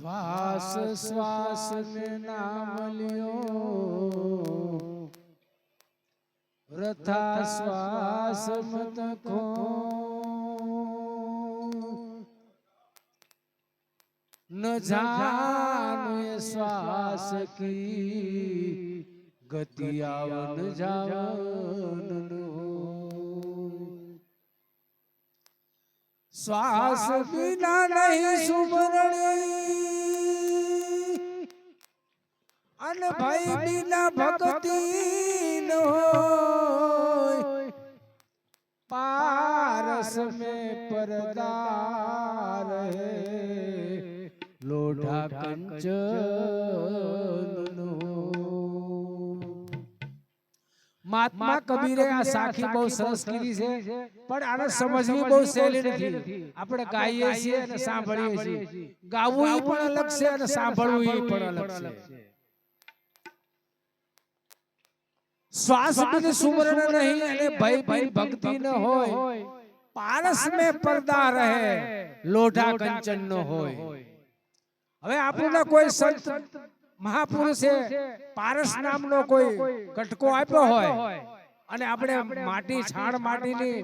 શ્વાસ શ્વાસ ને નામ લ્યો. વૃથા શ્વાસ મત ખો. ન જાનો શ્વાસ કી. ગતિ આવન જાવન શ્વાસ વિના નહીં સુમરણી અને ભાઈ બિના ભક્તિ ન પારસ में પરદાર લોઢા કંચન મહાત્મા કબીરે આ સાખી બહુ સરસ કીધી છે. પણ આને સમજવી બહુ સહેલી નથી. આપણે ગાઈએ છીએ અને સાંભળીએ છીએ. ગાવું પણ અલગ છે અને સાંભળવું એ પણ અલગ છે. શ્વાસ બિન સુમરણ નહીં અને ભય ભય ભક્તિ ન હોય. પારસ મે પરદા રહે. લોઢા કંચન નો હોય. હવે આપણને કોઈ સંત મહાપુરુષે પારસ નામનો કોઈ કટકો આપ્યો હોય અને આપણે માટી છાણ માટીની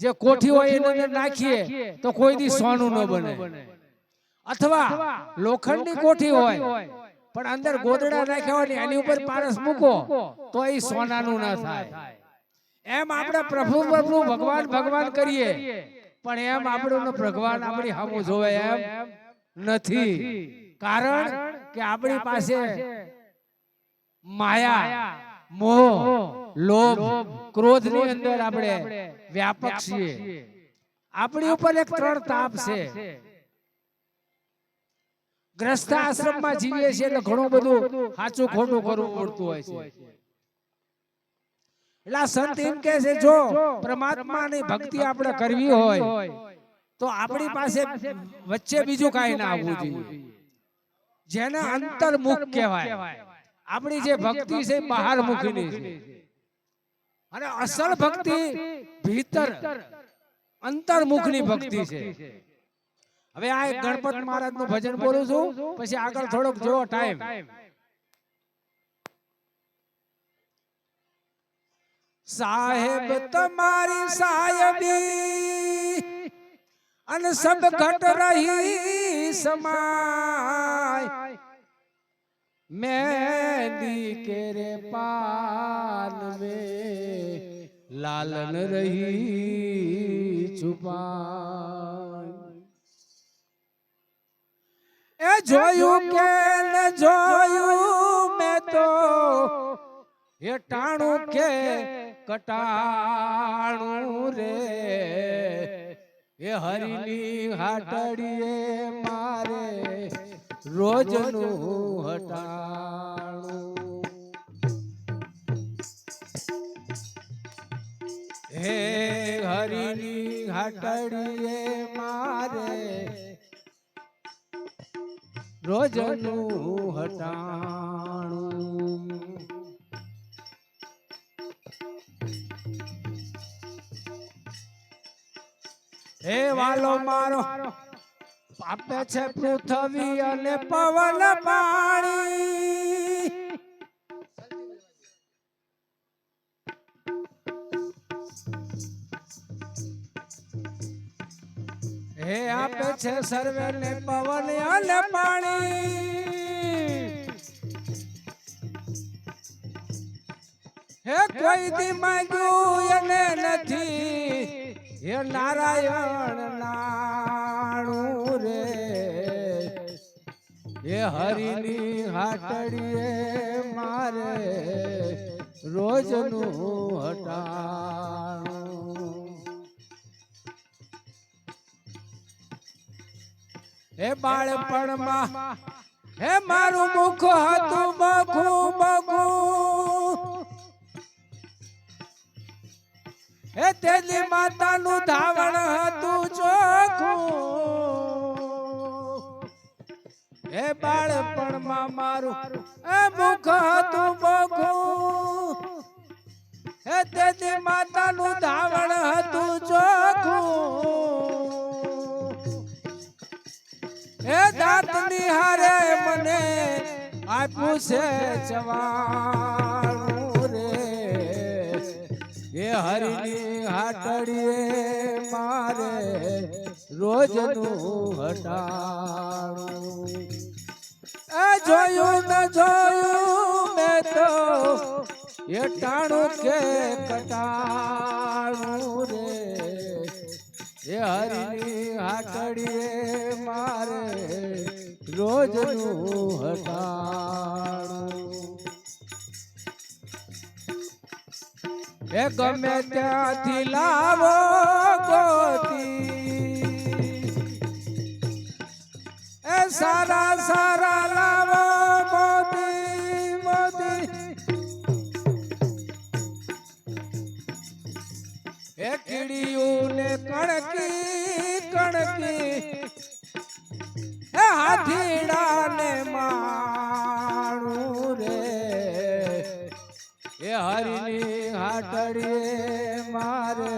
જે કોઠી હોય એને નાખીએ તો કોઈ દી સોનું ન બને. અથવા લોખંડની કોઠી હોય પણ અંદર ગોદડા નાખ્યા હોય ને એની ઉપર પારસ મૂકો તો એ સોનાનું ના થાય. એમ આપણે પ્રભુ પ્રભુ ભગવાન ભગવાન કરીએ. પણ એમ આપણું ભગવાન આપણી સામું જોવે એમ નથી. કારણ કે આપણી પાસે માયા મોહ લોભ ક્રોધની અંદર આપણે વ્યાપક છીએ. આપણી ઉપર એક ત્રણ તાપ છે. ગ્રસ્થ આશ્રમમાં જીવીએ છીએ એટલે ઘણું બધું સાચું ખોટું કરવું પડતું હોય છે. એટલે સંત એમ કે છે જો પરમાત્માની ભક્તિ આપણે કરવી હોય તો આપણી પાસે વચ્ચે બીજું કાંઈ ના આવવું જોઈએ. જેને અંતર્મુખ કહેવાય. આપણી જે ભક્તિ છે બહાર મુખીની છે. અને અસલ ભક્તિ ભીતર અંતર્મુખની ભક્તિ છે. હવે આ ગણપત મહારાજનું ભજન બોલું છું પછી આગળ થોડોક જો ટાઈમ સાહેબ તમારી સાહેબી અને સબ ઘટ રહી સમાય. મેંદી કે રે પાન મે લાલન રહી છુપાય. એ જોયું કે ન જોયું મે તો. એ ટાણું કે કટાણું રે. એ હરિની હાટડીએ મારે રોજનું હટાણું. હે હરિની હાટડીએ મારે રોજનું હટાણું. હે વાલો મારો આપે છે પૃથ્વી અને પવન પાણી. હે આપે છે સર્વે ને પવન અને પાણી. હે કોઈ દી માંગ્યું એને નથી. હે નારાયણ નાણું રે. હે હરિની હાટડીએ મારે રોજનું હટાણું હે બાળપણમાં હે મારું મુખ હતું બખું. હે તેલી માતાનું ધાવણ હતું ચોખ્ખું. હે બાળપણમાં મારું એ મુખ હતું બખું હે તેલી માતાનું ધાવણ હતું ચોખું એ દાંત હારે મને આપ્યું છે ચવાણું હરિની હાટડીએ મારે રોજનું હટાણું. એ જોયું ન જોયું મેં તો એ ટાણું કે કટાણું રે. એ હરિની હાટડીએ મારે રોજનું હટાણું. એ ગમે ત્યાંથી લાવો ગોતી. એ સારા સારા લાવો મોતી મોતી. એ કીડીયું ને કણકી કણકી. એ હાથીડા ને માણું રે. એ હરિની હાટડીએ મારે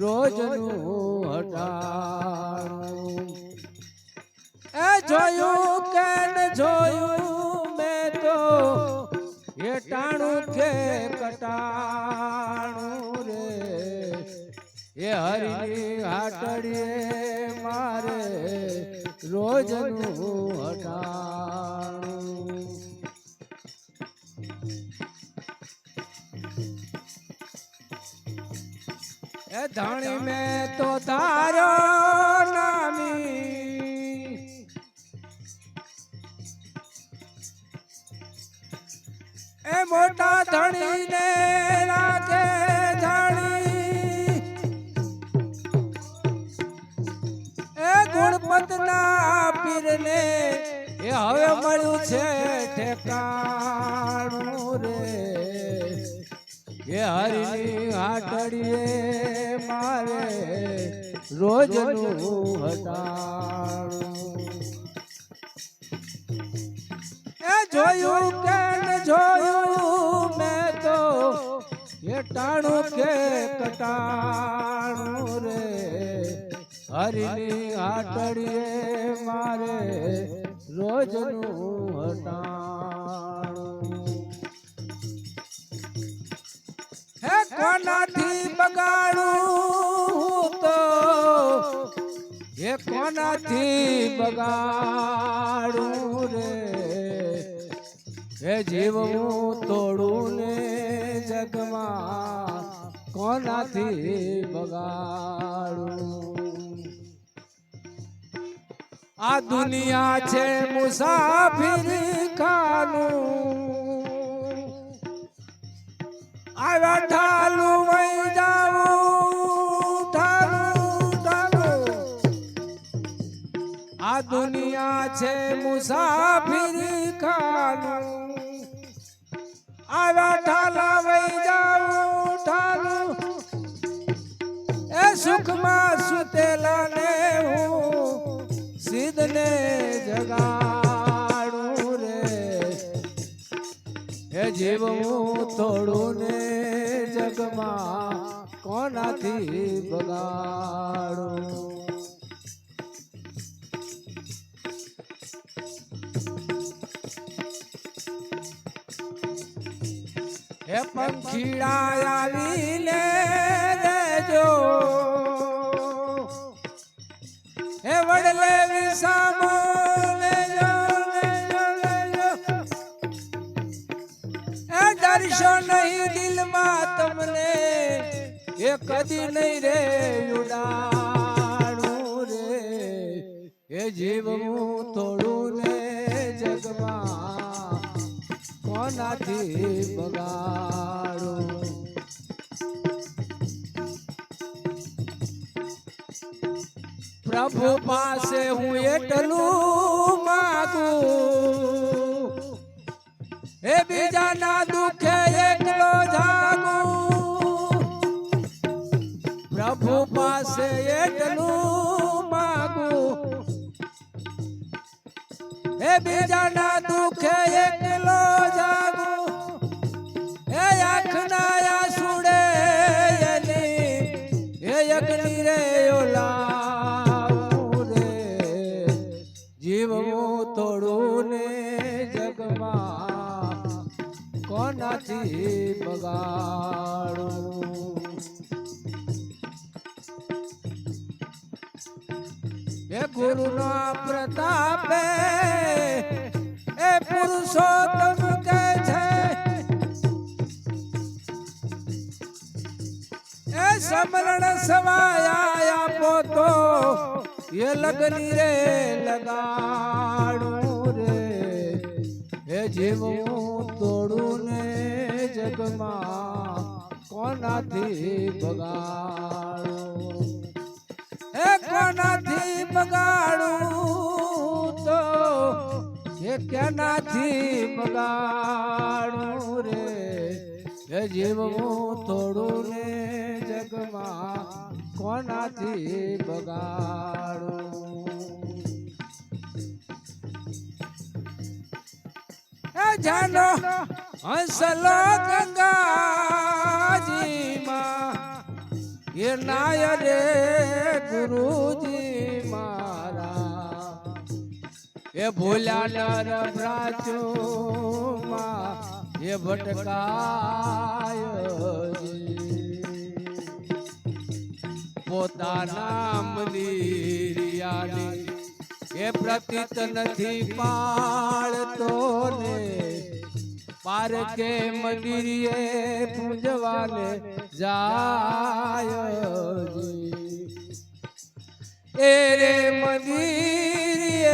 રોજનું હટાણું એ જોયું કે ન જોયું મેં તો એ ટાણું કે કટાણું રે. એ હરિની હાટડીએ મારે રોજનું હટાણું એ ધણી મેં તો તારો નામી. એ મોટા ધણીને રાખે ધણી. એ ગુણપતના પીરને એ હવે મળ્યું છે ઠેકાણું રે. એ હરિની હાટડીએ રોજનું હટાણું એ જોયું કે જોયું મેં તો એ ટાણું કે કટાણું રે. હરિની આટડીએ મારે રોજનું હટાણું હે કોનાથી બગાડું? હે કોનાથી બગાડું રે? હે જીવવું તોડું ને જગમાં કોનાથી બગાડું? આ દુનિયા છે મુસાફિર ખાનું આ ઠાલું વઈ જાવું આ દુનિયા છે મુસાફિર ખાનું આવ્યા ઠાલા વઈ જાઉં, ઠાલું. એ સુખમાં સુતેલા ને હું સિદ્ધને જગાડું રે. એ જીવ હું થોડું ને જગમાં કોનાથી બગાડું? પંખીડા આવીને રેજો હે વડલે વિસામો ડરશો નહીં દિલમાં તમને એ કદી નહીં રે ઉડાડું રે એ જીવવું થોડું ને જગમાં કોનાથી બગાડું પ્રભુ પાસે હું એટલું માગું હે બીજાના દુખે એકલો જાગું પ્રભુ પાસે એટલું માગું હે બીજાના દુખે એકલો doctor એ લગની રે, લગાડું રે. એ જીવું તોડું ને જગમાં કોનાથી બગાડું? એ કોનાથી બગાડું તો? એ કેનાથી બગાડું રે? એ જીવવું થોડું ને જગમાં કોનાથી બગાડું? એ જાનો, હંસલો ગંગાજીમાં, એ નાય રે ગુરુજી મારા. એ ભોલ્યા નર પ્રાચુમાં એ ભટકાય પોતાના મંદિરિયાની એ પ્રતીત નથી પાળતો ને પારકે મંદિરે પૂજવાને જાય એ રે મંદિરેથી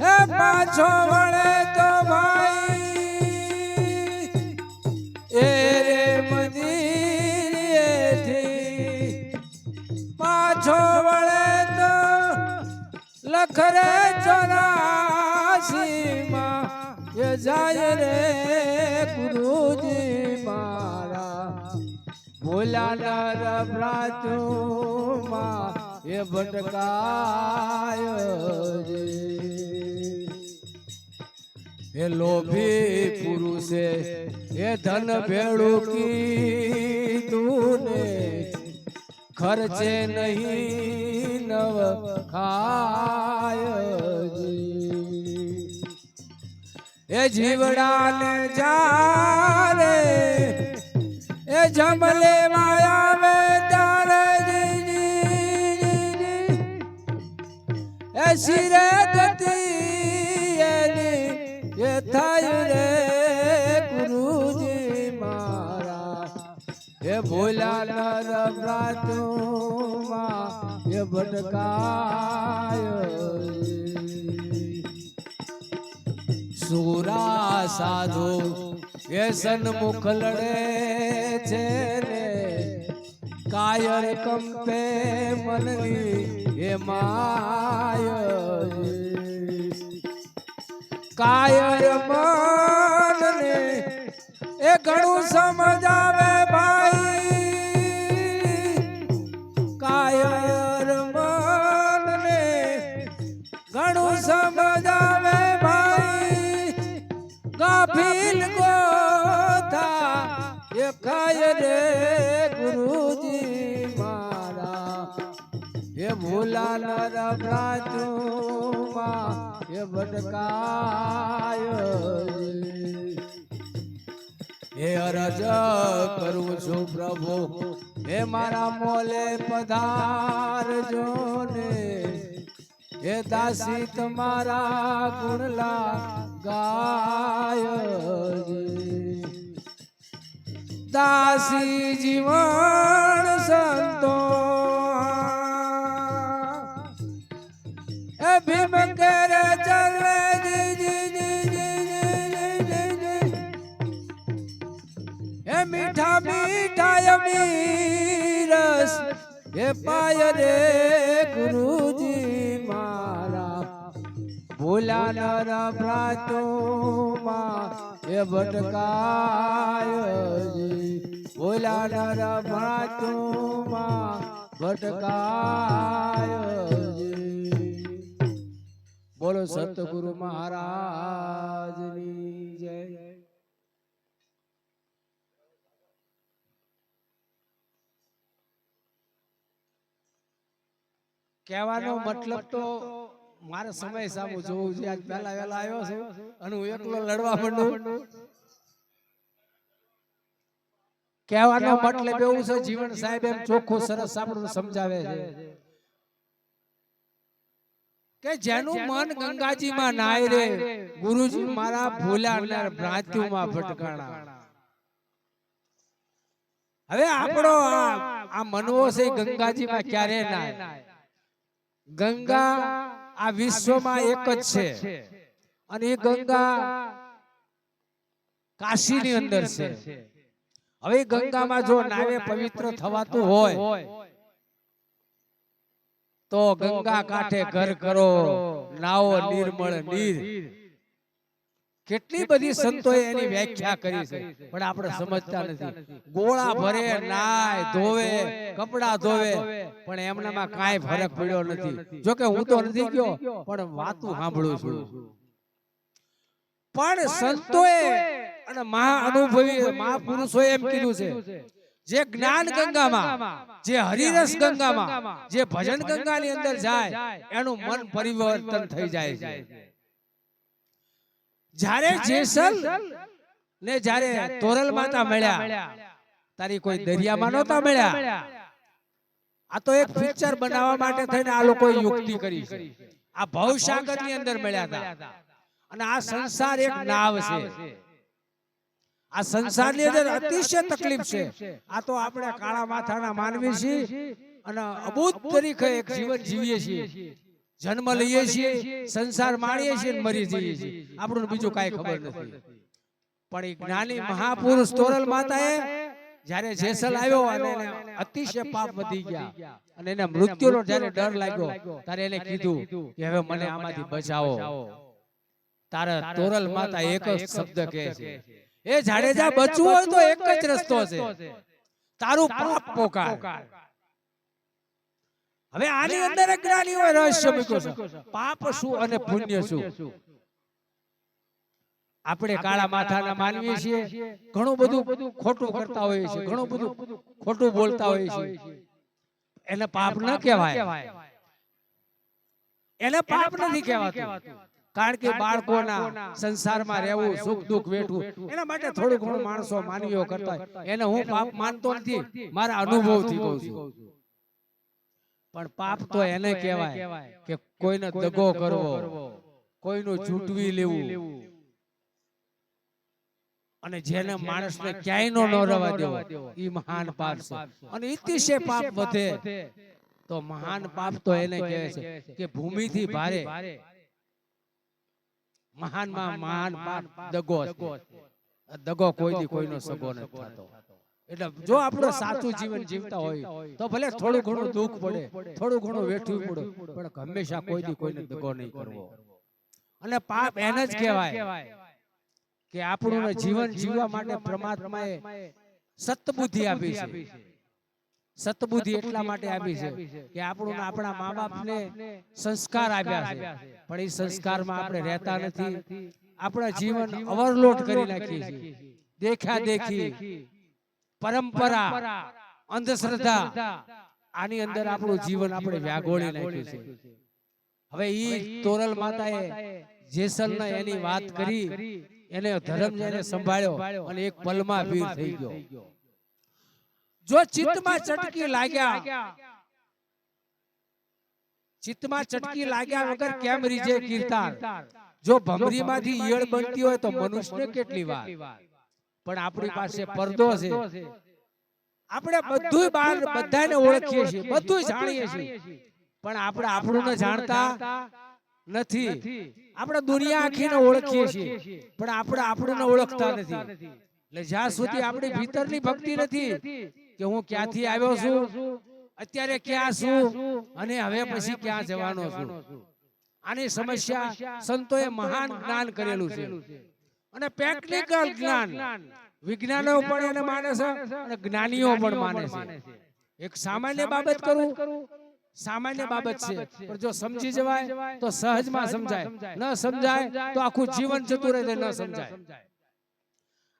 હે પાછો લખરે ચોરાસીમાં એ જાય રે ગુરુજી મારા ભોલા નર પ્રાચુમાં એ ભટકાય રે એ લોભી પુરુષે એ ધન ભેળું કીધું ને ખર્ચે નહીં નવ ખાય એ જીવડાને જારે એ જમલે માયા તારે એ શિરે ગતિ એની એ થાય રે ગુરુજી મારા એ ભોલા નર પ્રાતુમાં ભટકાય સુરા સાધુ વ્યસન મુખ લડે છે ને કાયર કંપે મનની એ માય. કાયર મનને એ ઘણું સમજાવે ગાફીલ ગોથા, એ ખાય રે ગુરુજી મારા. એ ભૂલા નર પ્રાચુમાં એ ભટકાય હે અરજ કરું છું પ્રભુ હે મારા મોલે પધારજો ને. હે દાસી તમારા ગુણલા ગાય. દાસી જીવન સંતો. એ ભીમ કરે ચલે હે મીઠા મીઠા અમીરસ હે પાય રે ગુરુજી. ભૂલા નર ભ્રાતુમાં એ ભટકાયજી. ભૂલા નર પ્રાચોમાં ભટકાય બોલો સતગુરુ મહારાજની જય. કહેવાનો મતલબ તો મારે સમય સામું જોવું છે. આજ પહેલા વહેલા આવ્યો છું અને હું એકલો લડવા માંડું. કહેવાનો મતલબ એવું છે જીવન સાહેબ એમ ચોખ્ખું સરસ આપણું સમજાવે છે. કે જેનું મન ગંગાજીમાં નાય રે ગુરુજી મારા ભૂલા ને ભ્રાંતિઓમાં ભટકાણા. હવે આપણો આ આ મનવો છે ગંગાજીમાં ક્યારે નાય? ગંગા આ વિશ્વમાં એક જ છે. અને એ ગંગા કાશીની અંદર છે. હવે ગંગામાં જો નાવે પવિત્ર થવાતું હોય તો ગંગા કાંઠે ઘર કરો નાવો નિર્મળ નીર. કેટલી બધી સંતોએ એની વ્યાખ્યા કરી છે. પણ આપણે સમજતા નથી. ગોળા ભરે નાય ધોવે કપડા ધોવે. પણ એમનામાં કાંઈ ફરક પડ્યો નથી. જો કે હું તો નથી ગયો પણ વાતું સાંભળું છું. પણ સંતોએ અને મહા અનુભવી મહાપુરુષોએ એમ કીધું છે જે જ્ઞાન ગંગામાં જે હરિરસ ગંગામાં જે ભજન ગંગાની અંદર જાય એનું મન પરિવર્તન થઈ જાય છે. જ્યારે જેસલ ને જ્યારે તોરલ માતા મળ્યા તારી કોઈ દરિયામાં નહોતા મળ્યા. આ તો એક પિક્ચર બનાવવા માટે થઈને આ લોકોએ યુક્તિ કરી છે. આ ભવસાગરની અંદર મળ્યા હતા. અને આ સંસાર એક નાવ છે. આ સંસારની અંદર અતિશય તકલીફ છે. આ તો આપણે કાળા માથાના માનવી છીએ અને અબૂત તરીકે એક જીવન જીવીએ છીએ. જન્મ લઈએ છીએ સંસાર માણીએ છીએ મરી જઈએ છીએ. આપણને બીજું કાંઈ ખબર નથી. પણ એ જ્ઞાની મહાપુરુષ તોરલ માતાએ જ્યારે જેસલ આવ્યો અને એને અતિશય પાપ વધી ગયા. અને એને મૃત્યુનો જ્યારે ડર લાગ્યો ત્યારે એને કીધું કે હવે મને આમાંથી બચાવો. તારા તોરલ માતા એક જ શબ્દ કહે છે. એ જાડેજા બચવું હોય તો એક જ રસ્તો છે. તારું પાપ પોકાર. હવે આની અંદર હોય રહસ્ય મૂક્યો છે. પાપ શું અને પુણ્ય શું? આપણે કાળા માથાના માનવીએ છીએ. ઘણું બધું ખોટું કરતા હોઈએ છીએ. ઘણું બધું ખોટું બોલતા હોઈએ છીએ. એને પાપ ન કહેવાય. એને પાપ નથી કહેવાતું. કારણ કે બાળકોના સંસારમાં રહેવું સુખ દુઃખ વેઠવું. એના માટે થોડું ઘણું માણસો માનવીઓ કરતા હોય. એને હું પાપ માનતો નથી. મારા અનુભવથી કહું છું. પણ પાપ તો એને કહેવાય કે કોઈને દગો કરવો કોઈનું જૂટવી લેવું. અને જેને માણસને ક્યાંય નો ન રવા દેવો એ મહાન પાપ છે. અને ઇતિશે પાપ વધે તો મહાન પાપ તો એને કહે છે કે ભૂમિથી ભારે. મહાનમાં મહાન પાપ દગો દગો કોઈ દી કોઈનો સગો નથી થતો. એટલે જો આપણે સાચું જીવન જીવતા હોય તો ભલે થોડું ઘણું દુઃખ પડે થોડું ઘણું વેઠવું પડે પણ હંમેશા કોઈથી કોઈને દગો નહીં કરવો. અને પાપ એને જ કહેવાય કે આપણું જીવન જીવવા માટે પરમાત્માએ સતબુદ્ધિ આપી છે. સતબુદ્ધિ એટલા માટે આપી છે કે આપણું આપણા મા બાપને સંસ્કાર આપ્યા છે. પણ એ સંસ્કારમાં આપણે રહેતા નથી. આપણા જીવન ઓવરલોડ કરી નાખીએ છીએ. દેખા દેખી પરંપરા અંધશ્રદ્ધા આની અંદર આપણું જીવન આપણે વ્યાગોળી નાખ્યું છે. હવે ઈ તોરલ માતાએ જેસલના એની વાત કરી એને ધર્મ જેને સંભાળ્યો અને એક પલમાં વીર થઈ ગયો. જો ચિત્તમાં ચટકી લાગ્યા ચિત્તમાં ચટકી લાગ્યા વગર કેમ રીજે કીર્તાર? જો ભમરીમાંથી ઈયળ બનતી હોય તો મનુષ્યને કેટલી વાર? પણ આપણી પાસે પડદો છે. આપણે બધું બહાર બધાને ઓળખીએ છીએ. બધું જાણીએ છીએ. પણ આપણે આપણું જાણતા નથી. આપણે દુનિયા આખીને ઓળખીએ છીએ. પણ આપણે આપણું ઓળખતા નથી. એટલે જ્યાં સુધી આપણી ભીતરની ભક્તિ નથી કે હું ક્યાંથી આવ્યો છું અત્યારે ક્યાં છું અને હવે પછી ક્યાં જવાનો છું? આની સમસ્યા સંતોએ મહાન જ્ઞાન કરેલું છે. અને ટેકનિકલ જ્ઞાન. વિજ્ઞાનો પણ એને માને છે અને જ્ઞાનીઓ પણ માને છે. એક સામાન્ય બાબત કરું સામાન્ય બાબત છે. પણ જો સમજી જવાય તો સહજમાં સમજાય. ન સમજાય તો આખું જીવન જતું રહે ન સમજાય.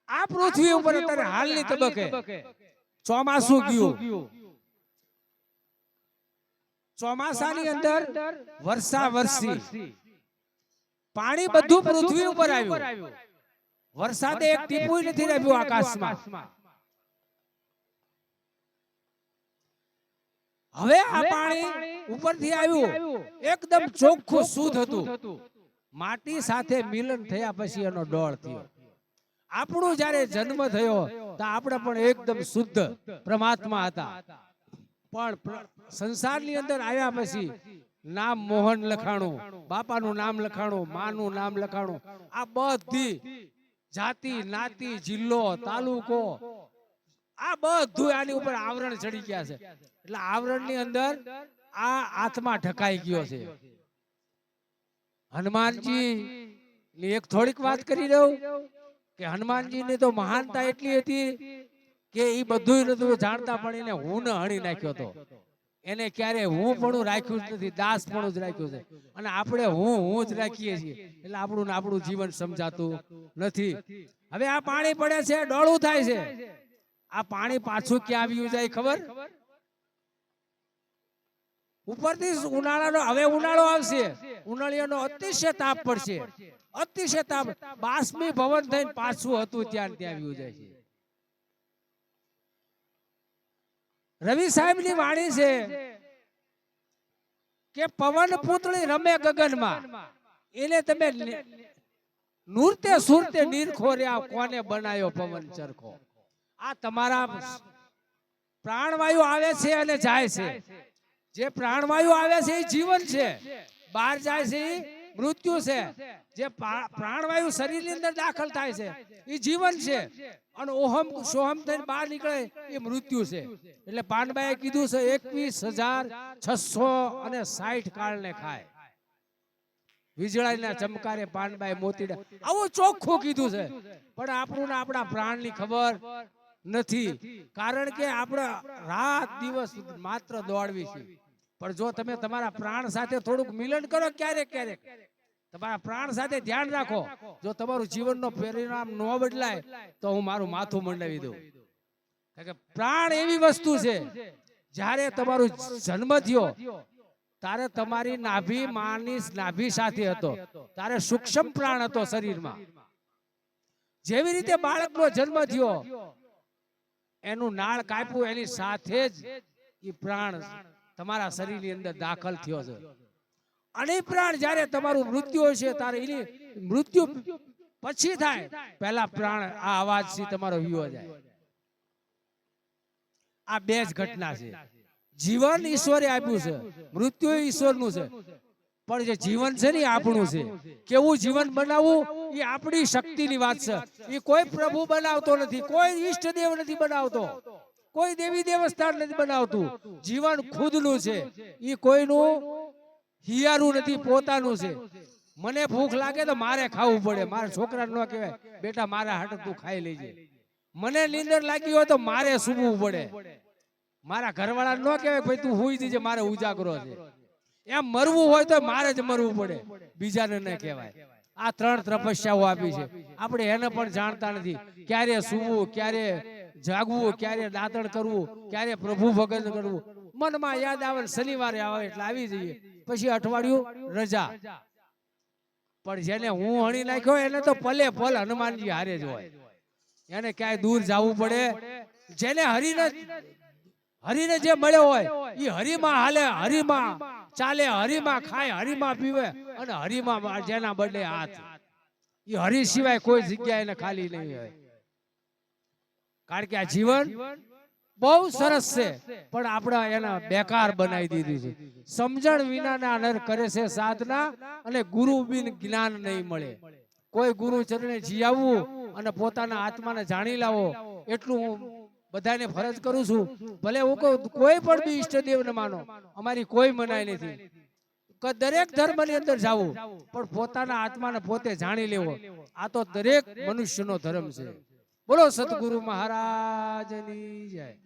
આ પૃથ્વી ઉપર અત્યારે હાલની તબક્કે ચોમાસું ગયું. ચોમાસાની અંદર વર્ષા વરસી પાણી બધું પૃથ્વી ઉપર આવ્યું. વરસાદે એક ટીપું નથી રહ્યું આકાશમાં. હવે આ પાણી ઉપરથી આવ્યું. એકદમ ચોખ્ખું શુદ્ધ હતું. માટી સાથે મિલન થયા પછી એનો ડોળ થયો. આપણું જ્યારે જન્મ થયો તો આપણે પણ એકદમ શુદ્ધ પરમાત્મા હતા. પણ સંસારની અંદર આવ્યા પછી નામ મોહન લખાણું બાપાનું નામ લખાણું માનું નામ લખાણું આ બધી જાતિ નાતિ જિલ્લો તાલુકો. આ બધું આની ઉપર આવરણ ચડી ગયા છે. એટલે આવરણની અંદર આ આત્મા ઢકાઈ ગયો છે. હનુમાનજી ની એક થોડીક વાત કરી દઉં. કે હનુમાનજી ની તો મહાનતા એટલી હતી કે એ બધું નતું જાણતા પણ એને હું ને હણી નાખ્યો હતો. એને ક્યારે હું પણ રાખ્યું જ નથી દાસ પણ જ રાખ્યું છે. અને આપણે હું હું જ રાખીએ છીએ. એટલે આપણું આપણું જીવન સમજાતું નથી. હવે આ પાણી પડે છે ડોળું થાય છે. આ પાણી પાછું ક્યાં આવ્યું જાય ખબર? ઉપરથી ઉનાળાનો હવે ઉનાળો આવશે. ઉનાળિયાનો અતિશય તાપ પડશે. અતિશય તાપ. બાષ્પી ભવન થઈને પાછું હતું ત્યાં ત્યાં આવ્યું જાય છે. રવિ સાહેબની વાણી છે કે પવન પુતળી રમે ગગનમાં. એને તમે નૂરતે સુરતે નીરખોર્યા કોને બનાયો પવન ચરખો. આ તમારા પ્રાણવાયુ આવે છે અને જાય છે. જે પ્રાણવાયુ આવે છે એ જીવન છે. બહાર જાય છે એ મૃત્યુ છે, જે પ્રાણવાયુ શરીરની અંદર દાખલ થાય છે, એ જીવન છે. અને ઓહમ, સોહમ થઈને બહાર નીકળે, એ મૃત્યુ છે. એટલે પાંડબાએ કીધું છે, એકવીસ હજાર છસો અને સાઠ કાળને ખાય. વીજળાના ચમકારે પાંડબાએ મોતીડા આવું ચોખ્ખું કીધું છે. પણ આપણું ને આપણા પ્રાણની ખબર નથી. કારણ કે આપણે રાત દિવસ માત્ર દોડવી છે. પણ જો તમે તમારા પ્રાણ સાથે થોડુંક મિલન કરો ક્યારેક ક્યારેક, તમારા પ્રાણ સાથે ધ્યાન રાખો. જો તમારું જીવનનો પરિણામ ન બદલાય, તો હું મારું માથું મંડાવી દઉં. કારણ કે પ્રાણ એવી વસ્તુ છે, જ્યારે તમારું જન્મ થયો તારે તમારી નાભી માની નાભી સાથે હતો તારે સૂક્ષ્મ પ્રાણ હતો શરીરમાં. જેવી રીતે બાળકનો જન્મ થયો, એનું નાળ કાપ્યું, એની સાથે જ એ પ્રાણ તમારા શરીરની અંદર દાખલ થયો છે. અને પ્રાણ જ્યારે તમારું મૃત્યુ હોય છે ત્યારે એની મૃત્યુ પછી થાય પહેલા પ્રાણ આ અવાજથી તમારો વિયો જાય. આ બે જ ઘટના છે. જીવન ઈશ્વરે આપ્યું છે. મૃત્યુ ઈશ્વરનું છે. પણ જે જીવન છે ને આપણું છે. કેવું જીવન બનાવવું? એ આપણી શક્તિની વાત છે. એ કોઈ પ્રભુ બનાવતો નથી. કોઈ ઈષ્ટદેવ નથી બનાવતો. કોઈ દેવી દેવસ્થાન નથી બનાવતું. જીવન ખુદનું છે. એ કોઈનું હિયારું નથી પોતાનું છે. મને ભૂખ લાગે તો મારે ખાવું પડે. મારા છોકરા ન કહેવાય. બેટા મારા હાટે તું ખાઈ લેજે. મને નીંદર લાગી હોય તો મારે સૂવું પડે. મારા ઘરવાળા ન કહેવાય ભાઈ તું હુઈ જજે મારે ઉજાગરો છે. એમ મરવું હોય તો મારે જ મરવું પડે. બીજાને ન કહેવાય. આ ત્રણ તપસ્યાઓ આપી છે. આપણે એને પણ જાણતા નથી. ક્યારે સૂવું ક્યારે જાગવું ક્યારે દાતણ કરવું ક્યારે પ્રભુ ભગત કરવું મનમાં યાદ આવે શનિવારે આવે એટલે આવી જઈએ. પછી અઠવાડિયું રજા. પણ જેને હું હણી નાખ્યો એને તો પલે પલ હનુમાનજી હારે જ હોય. એને ક્યાંય દૂર જવું પડે. જેને હરીને હરીને જે મળ્યો હોય એ હરીમાં હાલે હરીમાં ચાલે હરીમાં ખાય હરીમાં પીવે અને હરીમાં જેના બદલે હાથ. એ હરી સિવાય કોઈ જગ્યા એને ખાલી નહીં હોય. કારણ કે આ જીવન બહુ સરસ છે. પણ આપણે એને બેકાર બનાવી દીધું છે. સમજણ વિનાના નર કરે છે સાધના અને ગુરુ બિન જ્ઞાન નહીં મળે. કોઈ ગુરુ ચરણે જીયાવવું અને પોતાના આત્માને જાણી લાવો. એટલું હું બધાને ફરજ કરું છું. ભલે હું કહું કોઈ પણ બી ઈષ્ટદેવને માનો. અમારી કોઈ મનાઈ નથી. કે દરેક ધર્મની અંદર જાવું. પણ પોતાના આત્માને પોતે જાણી લેવો. આ તો દરેક મનુષ્યનો ધર્મ છે. બોલો સદગુરુ. મહારાજની જય.